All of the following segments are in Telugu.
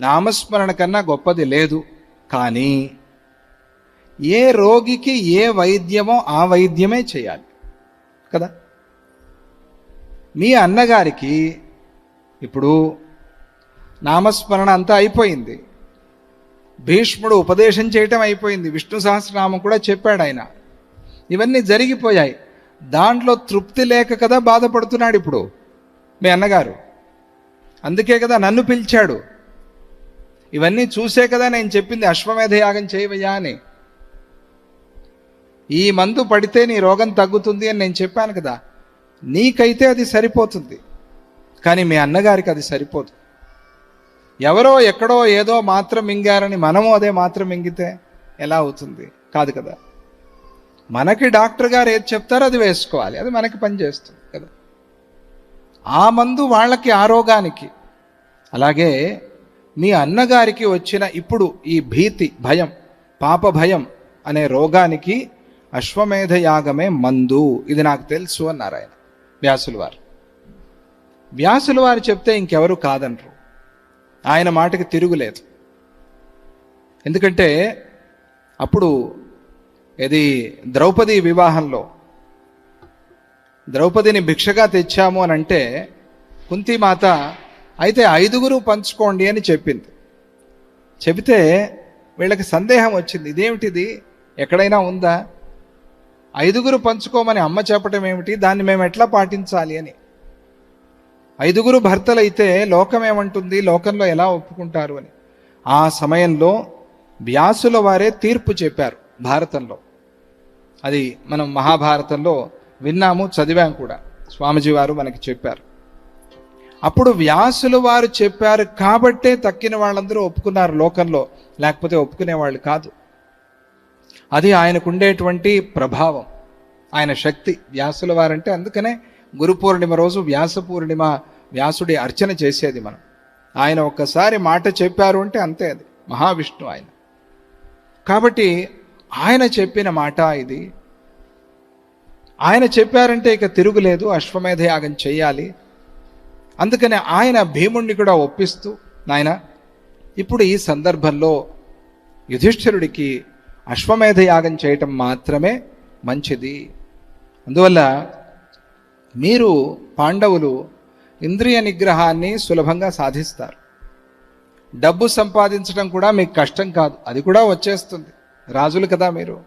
నామస్మరణ కన్నా గొప్పది లేదు. కానీ ఏ రోగికి ఏ వైద్యమో ఆ వైద్యమే చేయాలి. కదా? మీ అన్నగారికి ఇప్పుడు నామస్మరణ అంతా అయిపోయింది. భీష్ముడు ఉపదేశం చేయటం అయిపోయింది. విష్ణు సహస్రనామం కూడా చెప్పాడు ఆయన. ఇవన్నీ జరిగిపోయాయి. దాంట్లో తృప్తి లేక కదా బాధపడుతున్నాడు ఇప్పుడు మీ అన్నగారు. అందుకే కదా నన్ను పిలిచాడు. ఇవన్నీ చూసే కదా నేను చెప్పింది అశ్వమేధ యాగం చేయవయ్యా అని. ఈ మందు పడితే నీ రోగం తగ్గుతుంది అని నేను చెప్పాను కదా. నీకైతే అది సరిపోతుంది. కానీ మీ అన్నగారికి అది సరిపోదు. ఎవరో ఎక్కడో ఏదో మాత్రం మింగారని మనము అదే మాత్రం మింగితే ఎలా అవుతుంది? కాదు కదా. మనకి డాక్టర్ గారు ఏది చెప్తారో అది వేసుకోవాలి. అది మనకి పనిచేస్తుంది కదా. ఆ మందు వాళ్ళకి ఆరోగానికి అలాగే మీ అన్నగారికి వచ్చిన ఇప్పుడు ఈ భీతి భయం పాప భయం అనే రోగానికి అశ్వమేధ యాగమే మందు. ఇది నాకు తెలుసు అన్నారు ఆయన వ్యాసులు వారు. వ్యాసులు వారు చెప్తే ఇంకెవరు కాదనరు. ఆయన మాటకి తిరుగులేదు. ఎందుకంటే అప్పుడు ఇది ద్రౌపది వివాహంలో ద్రౌపదిని భిక్షగా తెచ్చాము అని అంటే కుంతిమాత అయితే ఐదుగురు పంచుకోండి అని చెప్పింది. చెబితే వీళ్ళకి సందేహం వచ్చింది. ఇదేమిటిది? ఎక్కడైనా ఉందా? ఐదుగురు పంచుకోమని అమ్మ చెప్పటం ఏమిటి? దాన్ని మేము ఎట్లా పాటించాలి అని. ఐదుగురు భర్తలైతే లోకం ఏమంటుంది? లోకంలో ఎలా ఒప్పుకుంటారు అని. ఆ సమయంలో వ్యాసుల వారే తీర్పు చెప్పారు భారతంలో. అది మనం మహాభారతంలో విన్నాము చదివాం కూడా. స్వామిజీ వారు మనకి చెప్పారు. అప్పుడు వ్యాసులు వారు చెప్పారు కాబట్టే తక్కిన వాళ్ళందరూ ఒప్పుకున్నారు లోకంలో లేకపోతే ఒప్పుకునేవాళ్ళు కాదు. అది ఆయనకు ఉండేటువంటి ప్రభావం ఆయన శక్తి. వ్యాసుల వారంటే అందుకనే గురు పూర్ణిమ రోజు వ్యాస పూర్ణిమ వ్యాసుడి అర్చన చేసేది మనం. ఆయన ఒక్కసారి మాట చెప్పారు అంటే అంతే అది మహావిష్ణు ఆయన. కాబట్టి ఆయన చెప్పిన మాట ఇది. ఆయన చెప్పారంటే ఇక తిరుగులేదు అశ్వమేధ యాగం చేయాలి. అందుకని ఆయన భీముణ్ణి కూడా ఒప్పిస్తూ నాయన ఇప్పుడు ఈ సందర్భంలో యుధిష్ఠిరుడికి అశ్వమేధ యాగం చేయటం మాత్రమే మంచిది. అందువల్ల మీరు పాండవులు ఇంద్రియ నిగ్రహాన్ని సులభంగా సాధిస్తారు. డబ్బు సంపాదించడం కూడా మీకు కష్టం కాదు అది కూడా వచ్చేస్తుంది. రాజులు కదా మీరు.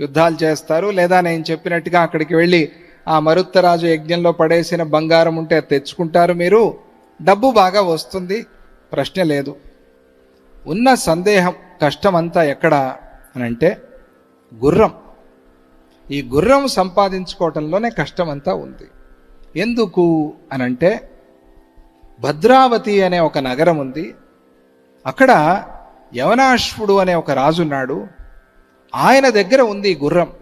యుద్ధాలు చేస్తారు లేదా నేను చెప్పినట్టుగా అక్కడికి వెళ్ళి ఆ మరుత్తరాజు యజ్ఞంలో పడేసిన బంగారం ఉంటే తెచ్చుకుంటారు మీరు. డబ్బు బాగా వస్తుంది. ప్రశ్న లేదు. ఉన్న సందేహం కష్టమంతా ఎక్కడ అని అంటే గుర్రం. ఈ గుర్రం సంపాదించుకోవటంలోనే కష్టం అంతా ఉంది. ఎందుకు అనంటే భద్రావతి అనే ఒక నగరం ఉంది. అక్కడ యవనాశ్వుడు అనే ఒక రాజు ఉన్నాడు ఆయన దగ్గర ఉంది ఈ గుర్రం.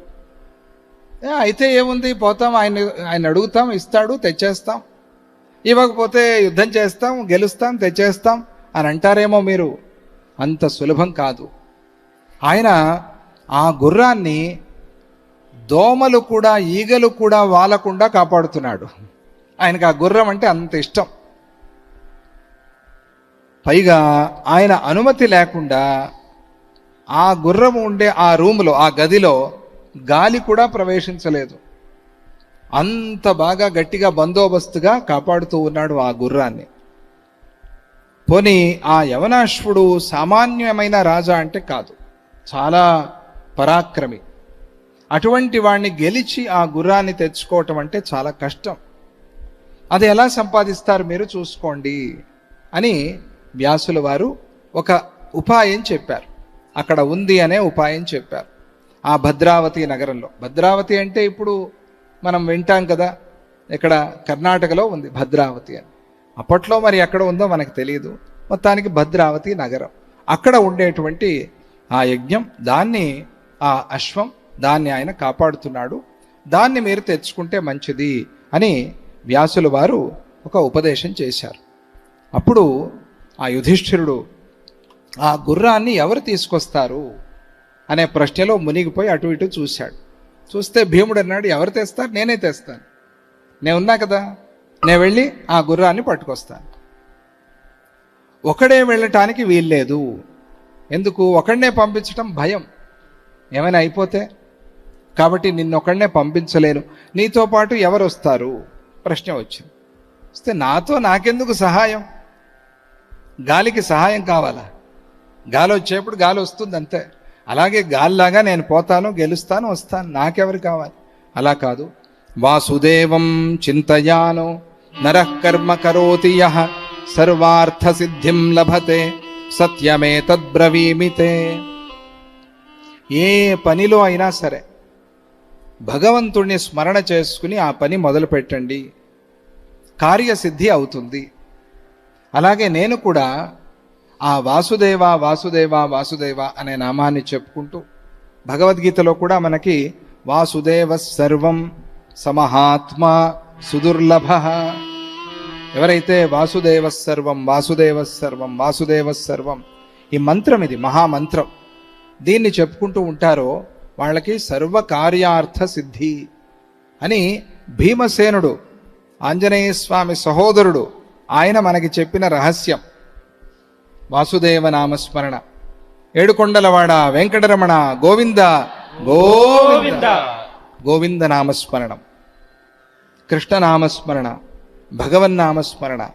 అయితే ఏముంది? పోతాం ఆయన ఆయన అడుగుతాం ఇస్తాడు తెచ్చేస్తాం. ఇవ్వకపోతే యుద్ధం చేస్తాం గెలుస్తాం తెచ్చేస్తాం అని అంటారేమో మీరు? అంత సులభం కాదు. ఆయన ఆ గుర్రాన్ని దోమలు కూడా ఈగలు కూడా వాలకుండా కాపాడుతున్నాడు. ఆయనకు ఆ గుర్రం అంటే అంత ఇష్టం. పైగా ఆయన అనుమతి లేకుండా ఆ గుర్రం ఉండే ఆ రూములో ఆ గదిలో గాలి కూడా ప్రవేశించలేదు. అంత బాగా గట్టిగా బందోబస్తుగా కాపాడుతూ ఉన్నాడు ఆ గుర్రాన్ని. పోనీ ఆ యవనాశ్వుడు సామాన్యమైన రాజా అంటే కాదు. చాలా పరాక్రమి. అటువంటి వాణ్ణి గెలిచి ఆ గుర్రాన్ని తెచ్చుకోవటం అంటే చాలా కష్టం. అది ఎలా సంపాదిస్తారు మీరు చూసుకోండి అని వ్యాసుల వారు ఒక ఉపాయం చెప్పారు. అక్కడ ఉంది అనే ఉపాయం చెప్పారు. ఆ భద్రావతి నగరంలో. భద్రావతి అంటే ఇప్పుడు మనం వింటాం కదా ఇక్కడ కర్ణాటకలో ఉంది భద్రావతి అని. అప్పట్లో మరి ఎక్కడ ఉందో మనకు తెలియదు మొత్తానికి భద్రావతి నగరం. అక్కడ ఉండేటువంటి ఆ యజ్ఞం దాన్ని ఆ అశ్వం దాన్ని ఆయన కాపాడుతున్నాడు. దాన్ని మీరు తెచ్చుకుంటే మంచిది అని వ్యాసుల వారు ఒక ఉపదేశం చేశారు. అప్పుడు ఆ యుధిష్ఠిరుడు ఆ గుర్రాన్ని ఎవరు తీసుకొస్తారు? అనే ప్రశ్నలో మునిగిపోయి అటు ఇటు చూశాడు. చూస్తే భీముడు అన్నాడు ఎవరు తెస్తారు? నేనే తెస్తాను. నేను ఉన్నా కదా? నేను వెళ్ళి ఆ గుర్రాన్ని పట్టుకొస్తాను. ఒకడే వెళ్ళటానికి వీల్లేదు. ఎందుకు? ఒకడినే పంపించటం భయం. ఏమైనా అయిపోతే? కాబట్టి నిన్నొక్కడనే పంపించలేను. నీతో పాటు ఎవరు వస్తారు? ప్రశ్న వచ్చింది. వస్తే నాతో నాకెందుకు సహాయం? గాలికి సహాయం కావాలా? గాలి వచ్చేప్పుడు గాలి వస్తుంది అంతే అలాగే గాల్లాగా నేను పోతాను గెలుస్తాను వస్తాను. నాకెవరు కావాలి? అలా కాదు. వాసుదేవం చింతయాను నరకర్మ కరోతి యహ సర్వార్థ సిద్ధిం లభతే సత్యమే తద్బ్రవీమితే. ఏ పనిలో అయినా సరే భగవంతుణ్ణి స్మరణ చేసుకుని ఆ పని మొదలు పెట్టండి కార్యసిద్ధి అవుతుంది. అలాగే నేను కూడా ఆ వాసుదేవ వాసుదేవ వాసుదేవ అనే నామాన్ని చెప్పుకుంటూ భగవద్గీతలో కూడా మనకి వాసుదేవ సర్వం సమహాత్మ సుదుర్లభ. ఎవరైతే వాసుదేవ సర్వం వాసుదేవ సర్వం వాసుదేవ సర్వం ఈ మంత్రం ఇది మహామంత్రం. దీన్ని చెప్పుకుంటూ ఉంటారో వాళ్ళకి సర్వకార్యార్థ సిద్ధి అని భీమసేనుడు ఆంజనేయ స్వామి సహోదరుడు ఆయన మనకి చెప్పిన రహస్యం. వాసుదేవ నామస్మరణ ఏడుకొండలవాడ వెంకటరమణ గోవింద. గోవింద. గోవింద నామస్మరణం కృష్ణనామస్మరణ భగవన్నామస్మరణ.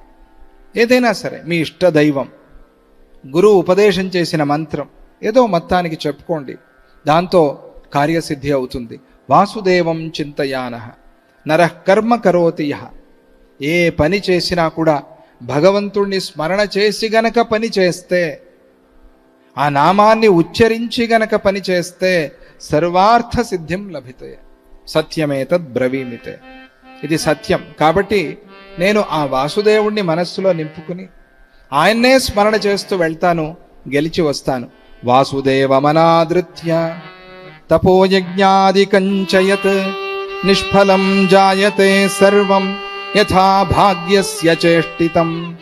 ఏదైనా సరే మీ ఇష్ట దైవం. గురువు ఉపదేశం చేసిన మంత్రం. ఏదో మొత్తానికి చెప్పుకోండి. దాంతో కార్యసిద్ధి అవుతుంది. వాసుదేవం చింతయాన. నరః కర్మ కరోతి ఏ పని చేసినా కూడా భగవంతుణ్ణి స్మరణ చేసి గనక పని చేస్తే ఆ నామాన్ని ఉచ్చరించి గనక పని చేస్తే సర్వార్థ సిద్ధిం లభితే సత్యమేతద్ బ్రవీమితే. ఇది సత్యం. కాబట్టి నేను ఆ వాసుదేవుణ్ణి మనస్సులో నింపుకుని ఆయన్నే స్మరణ చేస్తూ వెళ్తాను గెలిచి వస్తాను. వాసుదేవమనాదృత్య తపోయజ్ఞాదికంచయత్ నిష్ఫలం జాయతే సర్వం యథా భాగ్యస్య చేష్టితం.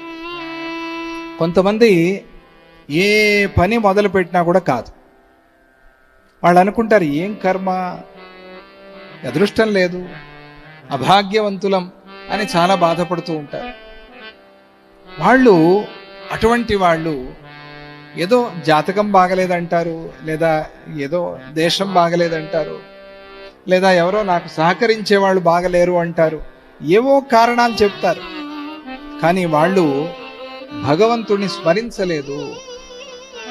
కొంతమంది ఏ పని మొదలుపెట్టినా కూడా కాదు. వాళ్ళు అనుకుంటారు ఏం కర్మ? అదృష్టం లేదు అభాగ్యవంతులం అని చాలా బాధపడుతూ ఉంటారు. వాళ్ళు అటువంటి వాళ్ళు ఏదో జాతకం బాగలేదంటారు లేదా ఏదో దేశం బాగలేదంటారు లేదా ఎవరో నాకు సహకరించే వాళ్ళు బాగలేరు అంటారు. ఏవో కారణాలు చెప్తారు. కానీ వాళ్ళు భగవంతుణ్ణి స్మరించలేదు.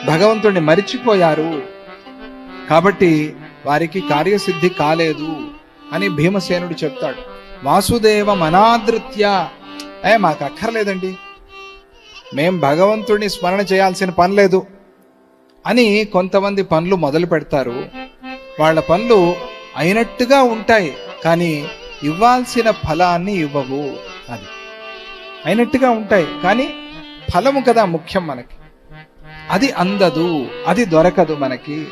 భగవంతుణ్ణి మరిచిపోయారు. కాబట్టి వారికి కార్యసిద్ధి కాలేదు అని భీమసేనుడు చెప్తాడు. వాసుదేవ మనాదృత్య ఏ మాకు అక్కర్లేదండి. మేం భగవంతుడిని స్మరణ చేయాల్సిన పని లేదు అని కొంతమంది పనులు మొదలు పెడతారు వాళ్ళ పనులు అయినట్టుగా ఉంటాయి. కానీ ఇవ్వాల్సిన ఫలాన్ని ఇవ్వవు అది. అయినట్టుగా ఉంటాయి కానీ ఫలము కదా ముఖ్యం మనకి. అది అందదు అది దొరకదు మనకి.